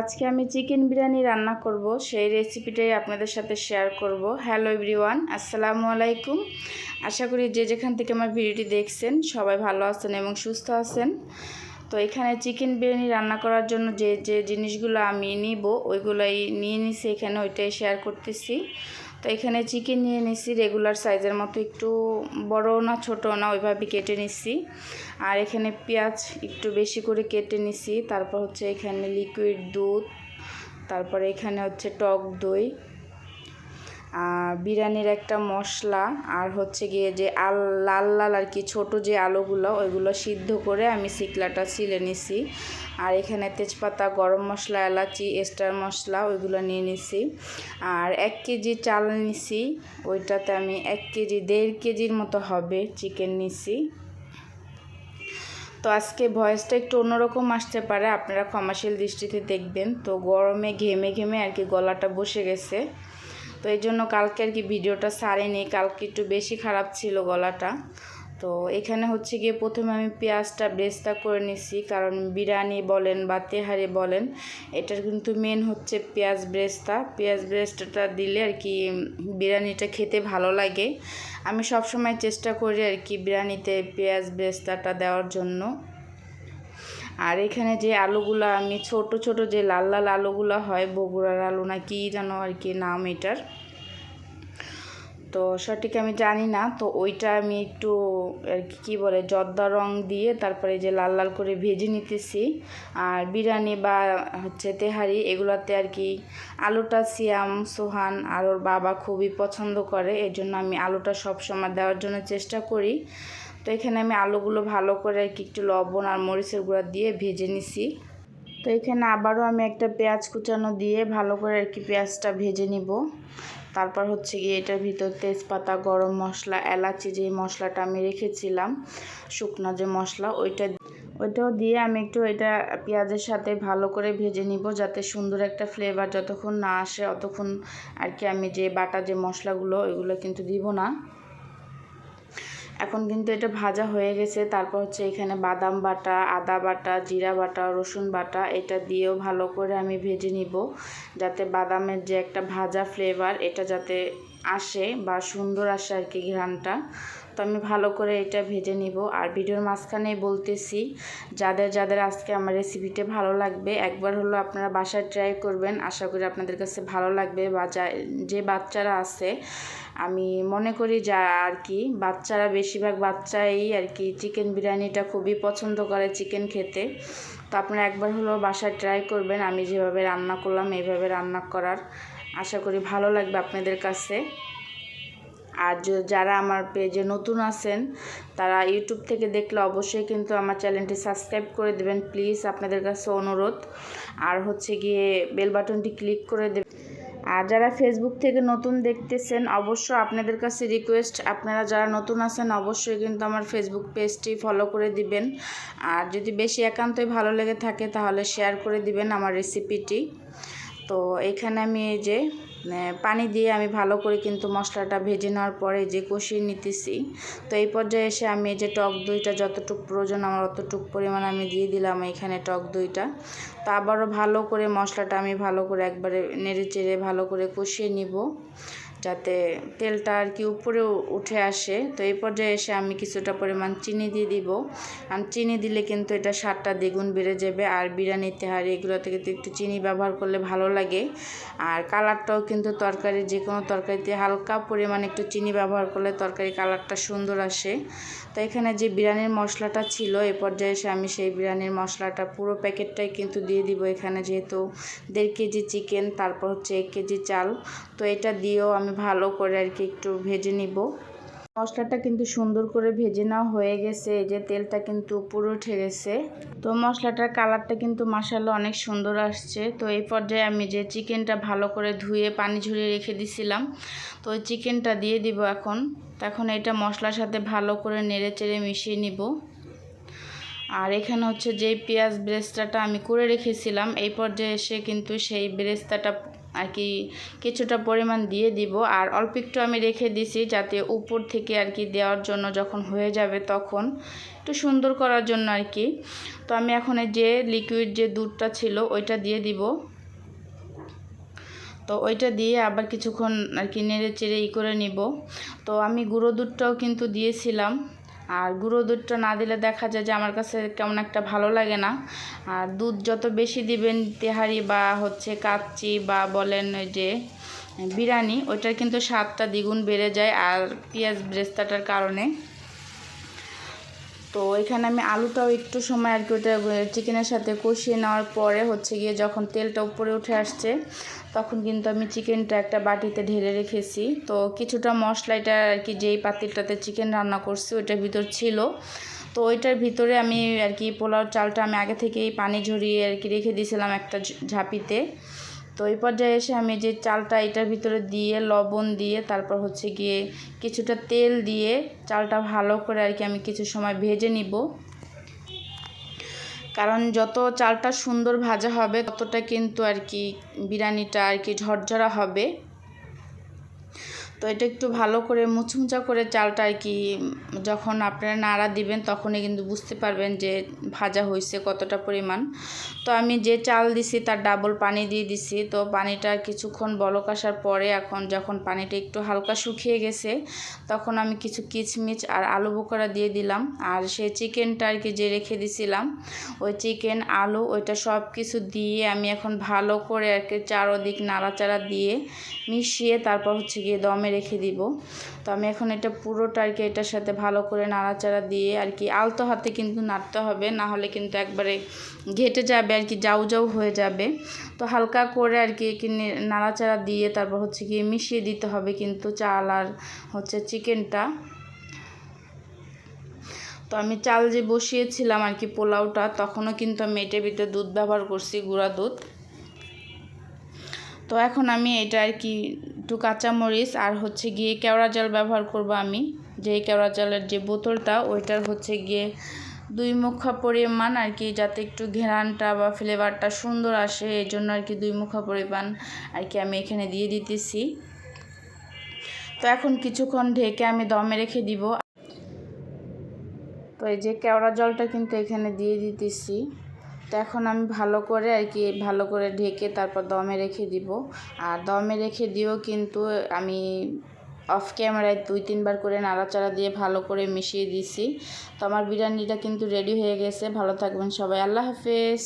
আজকে আমি চিকেন বিরিয়ানি রান্না করব, সেই রেসিপিটাই আপনাদের সাথে শেয়ার করব। হ্যালো এভরিওয়ান আসসালামু আলাইকুম। আশা করি যে যেখান থেকে আমার ভিডিওটি দেখছেন, সবাই ভালো আছেন এবং সুস্থ আছেন। তো এখানে চিকেন বিরিয়ানি রান্না করার জন্য যে যে জিনিসগুলো আমি নিব, ওইগুলোই নিয়ে নিছি এখানে, ওইটাই শেয়ার করতেছি। তো এখানে চিকেন নিয়ে নিছি রেগুলার সাইজের মতো একটু বড় না ছোট না, ওইভাবে কেটে নিছি। আর এখানে পেঁয়াজ একটু বেশি করে কেটে নিছি, তারপর হচ্ছে এখানে লিকুইড দুধ, তারপরে এখানে হচ্ছে টক দই। বিরিয়ানির একটা মশলা আর হচ্ছে গিয়ে যে আল, লাল লাল আর কি ছোটো যে আলুগুলো, ওইগুলো সিদ্ধ করে আমি শিকলাটা ছিলে নিছি। আর এখানে তেজপাতা, গরম মশলা, এলাচি স্টার মশলা, ওইগুলো নিয়ে নিছি। আর এক কেজি চাল নিছি, ওইটাতে আমি এক কেজি, দেড় কেজির মতো হবে চিকেন নিছি। তো আজকে ভয়েসটা একটু অন্যরকম আসতে পারে, আপনারা ক্ষমাশীল দৃষ্টিতে দেখবেন। তো গরমে ঘেমে ঘেমে আর কি গলাটা বসে গেছে। তো এই জন্য কালকে আর কি ভিডিওটা সারেনি। কালকে একটু বেশি খারাপ ছিল গলাটা। তো এখানে হচ্ছে গিয়ে প্রথমে আমি পেঁয়াজটা ব্রেস্তা করে নিছি, কারণ বিরিয়ানি বলেন বা তেহারি বলেন, এটার কিন্তু মেন হচ্ছে পেঁয়াজ ব্রেস্তা। পেঁয়াজ ব্রেস্তাটা দিলে আর কি বিরিয়ানিটা খেতে ভালো লাগে। আমি সব সময় চেষ্টা করি আর কি বিরিয়ানিতে পেঁয়াজ ব্রেস্তাটা দেওয়ার জন্য। আর এখানে যে আলুগুলো আমি ছোট ছোট যে লাল লাল আলুগুলো হয়, বগুড়ার আলু না কি যেন আর কি নাম এটার। তো সঠিক আমি জানি না, তো ওইটা আমি একটু আর কি বলে, জর্দা রং দিয়ে তারপরে যে লাল লাল করে ভেজে নিতেছি। আর বিরিয়ানি বা হচ্ছে তেহারি, এগুলোতে আর কি আলুটা সিয়াম, সোহান আর ওর বাবা খুবই পছন্দ করে এই জন্য আমি আলুটা সবসময় দেওয়ার জন্য চেষ্টা করি। তো এখানে আমি আলুগুলো ভালো করে আর কি একটু লবণ আর মরিচের গুঁড়া দিয়ে ভেজে নিছি। তো এখানে আবারও আমি একটা পেঁয়াজ কুচানো দিয়ে ভালো করে আর কি পেঁয়াজটা ভেজে নিব। তারপর হচ্ছে গিয়ে এটার ভিতর তেজপাতা, গরম মশলা, এলাচি যে মশলাটা আমি রেখেছিলাম, শুকনো যে মশলা, ওইটা ওইটাও দিয়ে আমি একটু এটা পেঁয়াজের সাথে ভালো করে ভেজে নিব যাতে সুন্দর একটা ফ্লেভার যতক্ষণ না আসে, অতক্ষণ আর কি আমি যে বাটা যে মশলাগুলো, ওইগুলো কিন্তু দিব না। এখন কিন্তু এটা ভাজা হয়ে গেছে। তারপর হচ্ছে এখানে বাদাম বাটা, আদা বাটা, জিরা বাটা, রসুন বাটা, এটা দিয়েও ভালো করে আমি ভেজে নিব। যাতে বাদামের যে একটা ভাজা ফ্লেভার এটা যাতে আসে বা সুন্দর আসে আর কি ঘ্রানটা তো আমি ভালো করে এটা ভেজে নিব। আর ভিডিওর মাঝখানে বলতেছি, যাদের যাদের আজকে আমার রেসিপিটা ভালো লাগবে, একবার হলো আপনারা বাসায় ট্রাই করবেন। আশা করি আপনাদের কাছে ভালো লাগবে। বা যে বাচ্চারা আছে, আমি মনে করি যা আর কি, বাচ্চারা বেশিরভাগ বাচ্চাই আর কি চিকেন বিরিয়ানিটা খুবই পছন্দ করে চিকেন খেতে। তো আপনারা একবার হলো বাসায় ট্রাই করবেন। আমি যেভাবে রান্না করলাম, এইভাবে রান্না করার আশা করি ভালো লাগবে আপনাদের কাছে। আর যারা আমার পেজে নতুন আছেন, তারা ইউটিউব থেকে দেখলে অবশ্যই কিন্তু আমার চ্যানেলটি সাবস্ক্রাইব করে দেবেন। প্লিজ আপনাদের কাছে অনুরোধ। আর হচ্ছে গিয়ে বেল বাটনটি ক্লিক করে দেবেন। আর যারা ফেসবুক থেকে নতুন দেখতেছেন অবশ্য আপনাদের কাছে রিকোয়েস্ট, আপনারা যারা নতুন আছেন, অবশ্যই কিন্তু আমার ফেসবুক পেজটি ফলো করে দিবেন। আর যদি বেশি একান্তই ভালো লেগে থাকে, তাহলে শেয়ার করে দিবেন আমার রেসিপিটি। তো এখানে আমি এই যে পানি দিয়ে আমি ভালো করে কিন্তু মশলাটা ভেজে নেওয়ার পরে যে কষিয়ে নিতেছি, তো এই পর্যায়ে এসে আমি যে টক দইটা যতটুকু প্রয়োজন আমার অতটুক পরিমাণ আমি দিয়ে দিলাম এখানে টক দইটা। তো আবারও ভালো করে মশলাটা আমি ভালো করে একবারে নেড়ে চেড়ে ভালো করে কষিয়ে নিব। যাতে তেলটা আর কি উপরে উঠে আসে। তো এই পর্যায়ে এসে আমি কিছুটা পরিমাণ চিনি দিয়ে দিব। আর চিনি দিলে কিন্তু এটা স্বাদটা দ্বিগুণ বেড়ে যাবে। আর বিরিয়ানি তেহারি এগুলোতে কিন্তু একটু চিনি ব্যবহার করলে ভালো লাগে। আর কালারটাও কিন্তু তরকারি যে কোনো তরকারিতে হালকা পরিমাণ একটু চিনি ব্যবহার করলে তরকারি কালারটা সুন্দর আসে। তো এখানে যে বিরিয়ানির মশলাটা ছিল, এ পর্যায়ে এসে আমি সেই বিরিয়ানির মশলাটা পুরো প্যাকেটটাই কিন্তু দিয়ে দিব। এখানে যেহেতু দেড় কেজি চিকেন, তারপর হচ্ছে এক কেজি চাল। তো এটা দিয়েও আমি ভালো করে আর কি একটু ভেজে নিব। মশলাটা কিন্তু সুন্দর করে ভেজে নেওয়া হয়ে গেছে, এই যে তেলটা কিন্তু পুরো উঠে গেছে। তো মশলাটার কালারটা কিন্তু মাসাল্লা অনেক সুন্দর আসছে। তো এই পর্যায়ে আমি যে চিকেনটা ভালো করে ধুয়ে পানি ঝরিয়ে রেখে দিছিলাম, তো ওই চিকেনটা দিয়ে দিব এখন। তখন এটা মশলার সাথে ভালো করে নেড়ে চেড়ে মিশিয়ে নিব। আর এখানে হচ্ছে যেই পেঁয়াজ ব্রেস্তাটা আমি করে রেখেছিলাম, এই পর্যায়ে এসে কিন্তু সেই ব্রেস্তাটা আর কি কিছুটা পরিমাণ দিয়ে দিব। আর অল্প একটু আমি রেখে দিছি যাতে উপর থেকে আর কি দেওয়ার জন্য যখন হয়ে যাবে তখন একটু সুন্দর করার জন্য আর কি। তো আমি এখন যে লিকুইড যে দুধটা ছিল ওইটা দিয়ে দিব। তো ওইটা দিয়ে আবার কিছুক্ষণ আর কি নেড়ে চেড়ে ই করে নিব। তো আমি গুঁড়ো দুধটাও কিন্তু দিয়েছিলাম। আর গুঁড়ো দুধটা না দিলে দেখা যায় যে আমার কাছে কেমন একটা ভালো লাগে না। আর দুধ যত বেশি দিবেন তেহারি বা হচ্ছে কাচ্চি বা বলেন ওই যে বিরিয়ানি, ওইটার কিন্তু স্বাদটা দ্বিগুণ বেড়ে যায় আর পেঁয়াজ ব্রেস্তাটার কারণে। তো এখানে আমি আলুটাও একটু সময় আর কি ওটা চিকেনের সাথে কষিয়ে নেওয়ার পরে হচ্ছে গিয়ে যখন তেলটা উপরে উঠে আসছে, তখন কিন্তু আমি চিকেনটা একটা বাটিতে ঢেলে রেখেছি। তো কিছুটা মশলা এটা আর কি যেই পাতিলটাতে চিকেন রান্না করছি, ওইটার ভিতর ছিল। তো ওইটার ভিতরে আমি আর কি পোলাও চালটা আমি আগে থেকেই পানি ঝরিয়ে আর কি রেখে দিয়েছিলাম একটা ঝাঁপিতে। তো এই পর্যায়ে এসে আমি যে চালটা এটার ভিতরে দিয়ে, লবণ দিয়ে, তারপর হচ্ছে গিয়ে কিছুটা তেল দিয়ে চালটা ভালো করে আর কি আমি কিছু সময় ভেজে নিব। কারণ যত চালটা সুন্দর ভাজা হবে, ততটা কিন্তু আর কি বিরিয়ানিটা আর কি ঝরঝরা হবে। তো এটা একটু ভালো করে মুচমুচা করে চালটা আর কি, যখন আপনারা নাড়া দিবেন তখনই কিন্তু বুঝতে পারবেন যে ভাজা হয়েছে কতটা পরিমাণ। তো আমি যে চাল দিছি তার ডাবল পানি দিয়ে দিছি। তো পানিটা কিছুক্ষণ বলক আসার পরে এখন যখন পানিটা একটু হালকা শুকিয়ে গেছে, তখন আমি কিছু কিচমিচ আর আলু বোকরা দিয়ে দিলাম। আর সেই চিকেনটা আর কি যে রেখে দিছিলাম, ওই চিকেন, আলু, ওইটা সব কিছু দিয়ে আমি এখন ভালো করে আর কি চারোদিক নাড়াচাড়া দিয়ে মিশিয়ে তারপর হচ্ছে গিয়ে দমে রেখে দিব। তো আমি এখন এটা পুরোটা আর কি এটার সাথে ভালো করে নাড়াচাড়া দিয়ে আর কি আলতো হাতে কিন্তু নাড়তে হবে, না হলে কিন্তু একবারে ঘেটে যাবে আর কি, যাও যাও হয়ে যাবে। তো হালকা করে আর কি নাড়াচাড়া দিয়ে তারপর হচ্ছে গিয়ে মিশিয়ে দিতে হবে কিন্তু চাল আর হচ্ছে চিকেনটা। তো আমি চাল যে বসিয়েছিলাম আর কি পোলাওটা, তখনও কিন্তু আমি এটার ভিতরে দুধ ব্যবহার করছি, গুঁড়া দুধ। তো এখন আমি এটা আর কি একটু কাঁচামরিচ আর হচ্ছে গিয়ে কেওড়া জল ব্যবহার করব আমি। যে কেওড়া জলের যে বোতলটা, ওইটার হচ্ছে গিয়ে দুই মুখা পরিমাণ আর কি যাতে একটু ঘেরানটা বা ফ্লেভারটা সুন্দর আসে, এই জন্য আর কি দুই মুখা পরিমাণ আর কি আমি এখানে দিয়ে দিতেছি। তো এখন কিছুক্ষণ ঢেকে আমি দমে রেখে দিব। তো এই যে কেওড়া জলটা কিন্তু এখানে দিয়ে দিতেছি। তো এখন আমি ভালো করে আর কি, ভালো করে ঢেকে তারপর দমে রেখে দিব। আর দমে রেখে দিও কিন্তু আমি অফ ক্যামেরায় দুই, তিনবার করে নাড়াচাড়া দিয়ে ভালো করে মিশিয়ে দিছি তো আমার বিরিয়ানিটা কিন্তু রেডি হয়ে গেছে। ভালো থাকবেন সবাই। আল্লাহ হাফেজ।